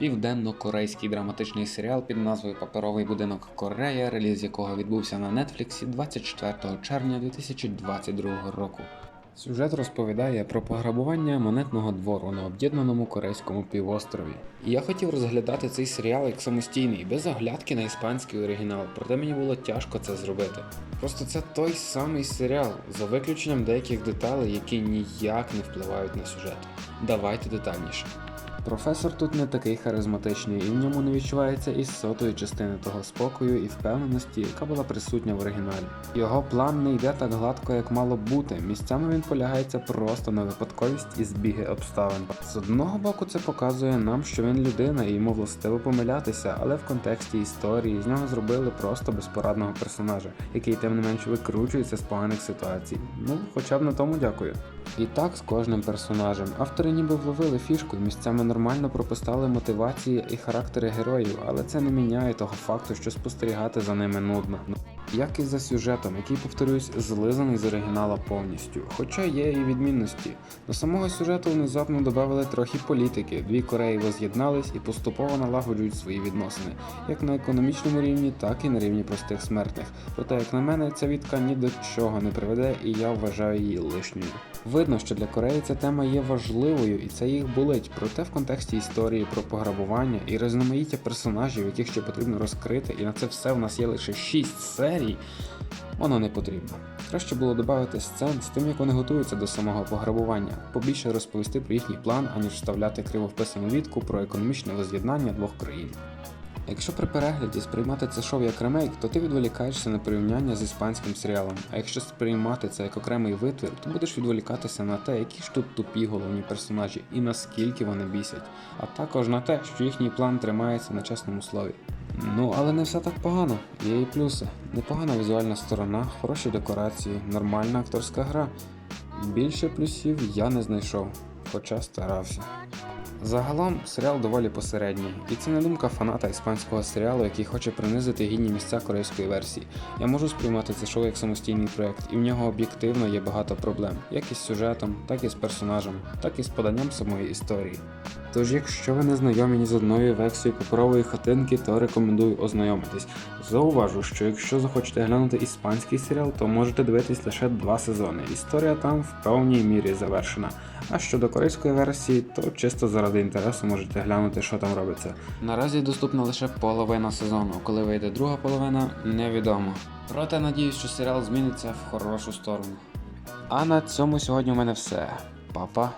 Південно-корейський драматичний серіал під назвою Паперовий будинок Корея, реліз якого відбувся на Нетфліксі 24 червня 2022 року. Сюжет розповідає про пограбування монетного двору на об'єднаному корейському півострові. І я хотів розглядати цей серіал як самостійний, без оглядки на іспанський оригінал, проте мені було тяжко це зробити. Просто це той самий серіал, за виключенням деяких деталей, які ніяк не впливають на сюжет. Давайте детальніше. Професор тут не такий харизматичний, і в ньому не відчувається і сотої частини того спокою і впевненості, яка була присутня в оригіналі. Його план не йде так гладко, як мало бути. Місцями він полягається просто на випадковість і збіги обставин. З одного боку, це показує нам, що він людина і йому властиво помилятися, але в контексті історії з нього зробили просто безпорадного персонажа, який тим не менш викручується з поганих ситуацій. Ну, хоча б на тому дякую. І так з кожним персонажем. Автори ніби вловили фішку і місцями нормально прописали мотивації і характери героїв, але це не міняє того факту, що спостерігати за ними нудно. Як і за сюжетом, який, повторюсь, злизаний з оригінала повністю. Хоча є і відмінності. До самого сюжету внезапно додали трохи політики. Дві Кореї воз'єднались і поступово налагоджують свої відносини, як на економічному рівні, так і на рівні простих смертних. Проте, як на мене, ця відка ні до чого не приведе, і я вважаю її лишньою. Видно, що для Кореї ця тема є важливою, і це їх болить. Проте в контексті історії про пограбування і різноманіття персонажів, яких ще потрібно розкрити, і на це все в нас є лише 6 серій. Воно не потрібно. Краще було додати сцен з тим, як вони готуються до самого пограбування, побільше розповісти про їхній план, аніж вставляти криво вписану відку про економічне воз'єднання двох країн. Якщо при перегляді сприймати це шоу як ремейк, то ти відволікаєшся на порівняння з іспанським серіалом. А якщо сприймати це як окремий витвір, то будеш відволікатися на те, які ж тут тупі головні персонажі і наскільки вони бісять, а також на те, що їхній план тримається на чесному слові. Ну, але не все так погано. Є і плюси. Непогана візуальна сторона, хороші декорації, нормальна акторська гра. Більше плюсів я не знайшов, хоча старався. Загалом серіал доволі посередній, і це не думка фаната іспанського серіалу, який хоче принизити гідні місця корейської версії. Я можу сприймати це шоу як самостійний проект, і в нього об'єктивно є багато проблем, як із сюжетом, так і з персонажем, так і з поданням самої історії. Тож, якщо ви не знайомі ні з одною версією паперової хатинки, то рекомендую ознайомитись. Зауважу, що якщо захочете глянути іспанський серіал, то можете дивитись лише два сезони. Історія там в певній мірі завершена. А щодо корейської версії, то чисто заради інтересу можете глянути, що там робиться. Наразі доступна лише половина сезону. Коли вийде друга половина, невідомо. Проте надіюсь, що серіал зміниться в хорошу сторону. А на цьому сьогодні у мене все. Па-па.